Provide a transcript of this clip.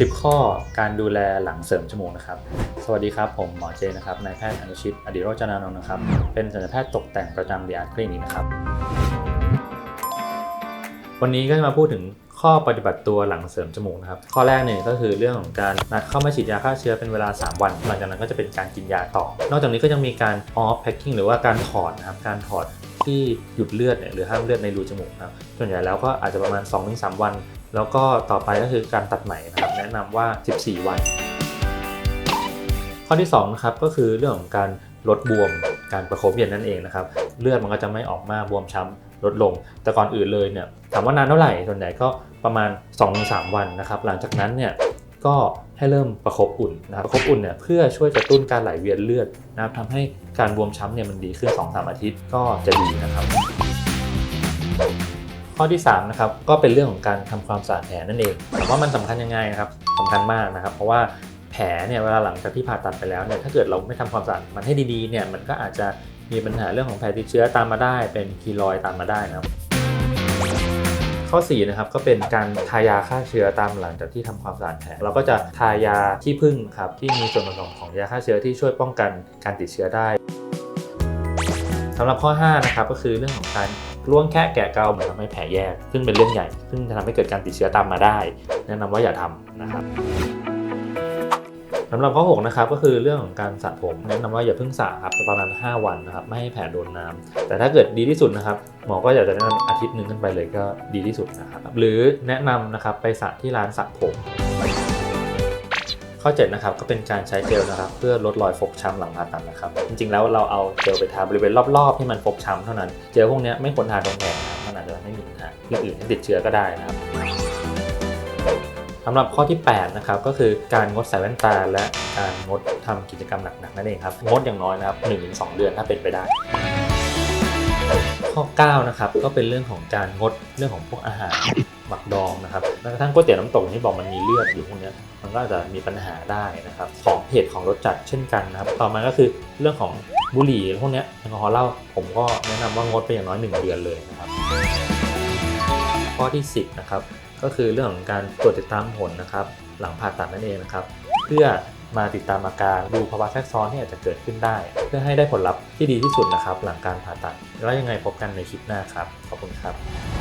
10 ข้อการดูแลหลังเสริมจมูกนะครับ สวัสดีครับ ผมหมอเจนะครับ นายแพทย์อนุชิต อดีโรจนานนท์นะครับ เป็นศัลยแพทย์ตกแต่งประจำดีอาร์คลินิกนะครับ วันนี้ก็จะมาพูดถึงข้อปฏิบัติตัวหลังเสริมจมูกนะครับ ข้อแรกเนี่ยก็คือเรื่องของการนัดเข้ามาฉีดยาฆ่าเชื้อเป็นเวลา 3 วัน หลังจากนั้นก็จะเป็นการกินยาต่อ นอกจากนี้ก็ยังมีการ off packing หรือว่าการถอดนะครับ การถอดที่หยุดเลือดเนี่ยหรือห้ามเลือดในรูจมูกนะครับส่วนใหญ่แล้วก็อาจจะประมาณ 2-3 วัน แล้วก็ต่อไปก็คือการตัดไหมนะครับแนะนำว่า 14 วัน ข้อที่2นะครับก็คือเรื่องของการลดบวมการประคบเย็นนั่นเองนะครับเลือดมันก็จะไม่ออกมากบวมช้ำลดลง แต่ก่อนอื่นเลยเนี่ยถามว่านานเท่าไหร่ส่วนใหญ่ก็ประมาณ 2-3 วันนะครับหลังจากนั้นเนี่ยก็ให้เริ่มประคบอุ่นนะครับประคบอุ่นเนี่ยเพื่อช่วยกระตุ้นการไหลเวียนเลือดนะครับทำให้การบวมช้ำเนี่ยมันดีขึ้น 2-3 อาทิตย์ก็จะดีนะครับ ข้อที่3นะครับก็เป็นเรื่องของการทำความสะอาดแผลนั่นเองถามว่ามันสำคัญยังไงนะครับสำคัญมากนะครับ เพราะว่าแผลเนี่ยเวลาหลังจากที่ผ่าตัดไปแล้วเนี่ยถ้าเกิดเราไม่ทำความสะอาดมันให้ดีๆเนี่ยมันก็อาจจะมีปัญหาเรื่องของแผลติดเชื้อตามมาได้ เป็นคีลอยตามมาได้นะครับ ข้อ4นะครับก็เป็นการทายาฆ่าเชื้อตามหลังจากที่ทำความสะอาดแผลเราก็จะทายาที่พึ่งครับที่มีส่วนผสมของยาฆ่าเชื้อที่ช่วยป้องกันการติดเชื้อได้สำหรับข้อ5นะครับก็คือเรื่องของการ ล่วงแค่แกะเกาเหมือนทำให้แผลแยก ซึ่งเป็นเรื่องใหญ่ ซึ่งจะทำให้เกิดการติดเชื้อตามมาได้ แนะนำว่าอย่าทำนะครับสำหรับข้อ6นะครับก็คือเรื่องของการสระผมแนะนำว่าอย่าเพิ่งสระครับประมาณ 5 วันนะครับไม่ให้แผลโดนน้ำแต่ถ้าเกิดดีที่สุดนะครับหมอก็อยากจะแนะนำอาทิตย์หนึ่งขึ้นไปเลยก็ดีที่สุดนะครับหรือแนะนำนะครับไปสระที่ร้านสระผม ข้อ7นะครับก็เป็นการใช้เจลนะครับเพื่อลดรอยฟกช้ำหลังผ่าตัดนะครับจริงๆแล้วเราเอาเจลไปทาบริเวณรอบๆที่มันฟกช้ำเท่านั้นเจลพวกนี้ไม่ควรทาตรงแผลนะครับมันอาจจะทำให้มีปัญหาอย่างอื่นให้ติดเชื้อก็ได้นะครับสำหรับข้อที่8นะครับก็คือการงดใส่แว่นตาและการงดทำกิจกรรมหนักๆนั่นเองครับงดอย่างน้อยนะครับ1-2 เดือนถ้าเป็นไปได้ข้อ9นะครับก็เป็นเรื่องของการงดเรื่องของพวกอาหาร หมักดองนะครับแม้กระทั่งก๋วยเตี๋ยวน้ำตกที่บอกมันมีเลือดอยู่พวกนี้มันก็อาจจะมีปัญหาได้นะครับของเผ็ดของรสจัดเช่นกันนะครับ ต่อมาก็คือเรื่องของบุหรี่พวกนี้ยแอลกอฮอล์เหล้าผมก็แนะนำว่างดไปอย่างน้อย 1 เดือนเลยนะครับ ข้อที่ 10นะครับก็คือเรื่องของการตรวจติดตามผลนะครับ หลังผ่าตัดนั่นเองนะครับ เพื่อมาติดตามอาการดูภาวะแทรกซ้อนที่อาจจะเกิดขึ้นได้ เพื่อให้ได้ผลลัพธ์ที่ดีที่สุดนะครับ หลังการผ่าตัด แล้วยังไงพบกันในคลิปหน้าครับ ขอบคุณครับ